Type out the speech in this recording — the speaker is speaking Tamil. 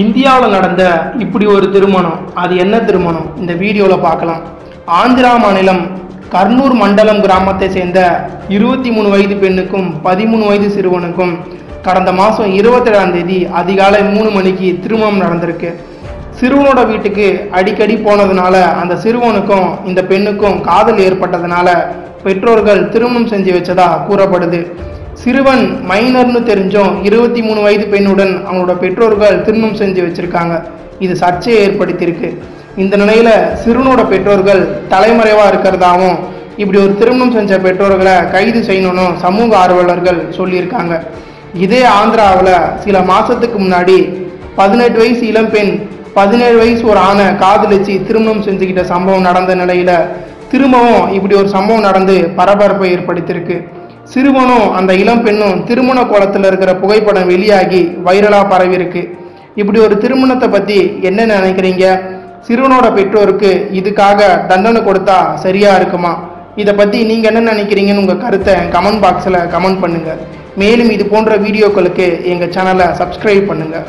இந்தியாவில் நடந்த இப்படி ஒரு திருமணம் அது என்ன திருமணம்? இந்த வீடியோவில் பார்க்கலாம். ஆந்திரா மாநிலம் கர்னூர் மண்டலம் கிராமத்தை சேர்ந்த இருபத்தி மூணு வயது பெண்ணுக்கும் பதிமூணு வயது சிறுவனுக்கும் கடந்த மாதம் இருபத்தேழாம் தேதி அதிகாலை மூணு மணிக்கு திருமணம் நடந்திருக்கு. சிறுவனோட வீட்டுக்கு அடிக்கடி போனதுனால அந்த சிறுவனுக்கும் இந்த பெண்ணுக்கும் காதல் ஏற்பட்டதுனால பெற்றோர்கள் திருமணம் செஞ்சு வச்சதா கூறப்படுது. சிறுவன் மைனர்னு தெரிஞ்சும். இருபத்தி மூணு வயது பெண்ணுடன் அவனோட பெற்றோர்கள் திருமணம் செஞ்சு வச்சிருக்காங்க. இது சர்ச்சையை ஏற்படுத்தியிருக்கு. இந்த நிலையில் சிறுவனோட பெற்றோர்கள் தலைமறைவாக இருக்கிறதாவும் இப்படி ஒரு திருமணம் செஞ்ச பெற்றோர்களை கைது செய்யணும்னு சமூக ஆர்வலர்கள் சொல்லியிருக்காங்க. இதே ஆந்திராவில் சில மாதத்துக்கு முன்னாடி பதினெட்டு வயசு இளம்பெண் பதினேழு வயசு ஒரு ஆணை காதலிச்சு திருமணம் செஞ்சுக்கிட்ட சம்பவம் நடந்த நிலையில் திரும்பவும் இப்படி ஒரு சம்பவம் நடந்து பரபரப்பை ஏற்படுத்தியிருக்கு. சிறுவனும் அந்த இளம் பெண்ணும் திருமண கோலத்தில் இருக்கிற புகைப்படம் வெளியாகி வைரலாக பரவி இருக்கு இப்படி ஒரு திருமணத்தை பற்றி என்ன நினைக்கிறீங்க? சிறுவனோட பெற்றோருக்கு இதுக்காக தண்டனை கொடுத்தா சரியாக இருக்குமா? இதை பற்றி நீங்கள் என்ன நினைக்கிறீங்கன்னு உங்கள் கருத்தை கமெண்ட் பாக்ஸில் கமெண்ட் பண்ணுங்கள் மேலும் இது போன்ற வீடியோக்களுக்கு எங்கள் சேனலை சப்ஸ்கிரைப் பண்ணுங்கள்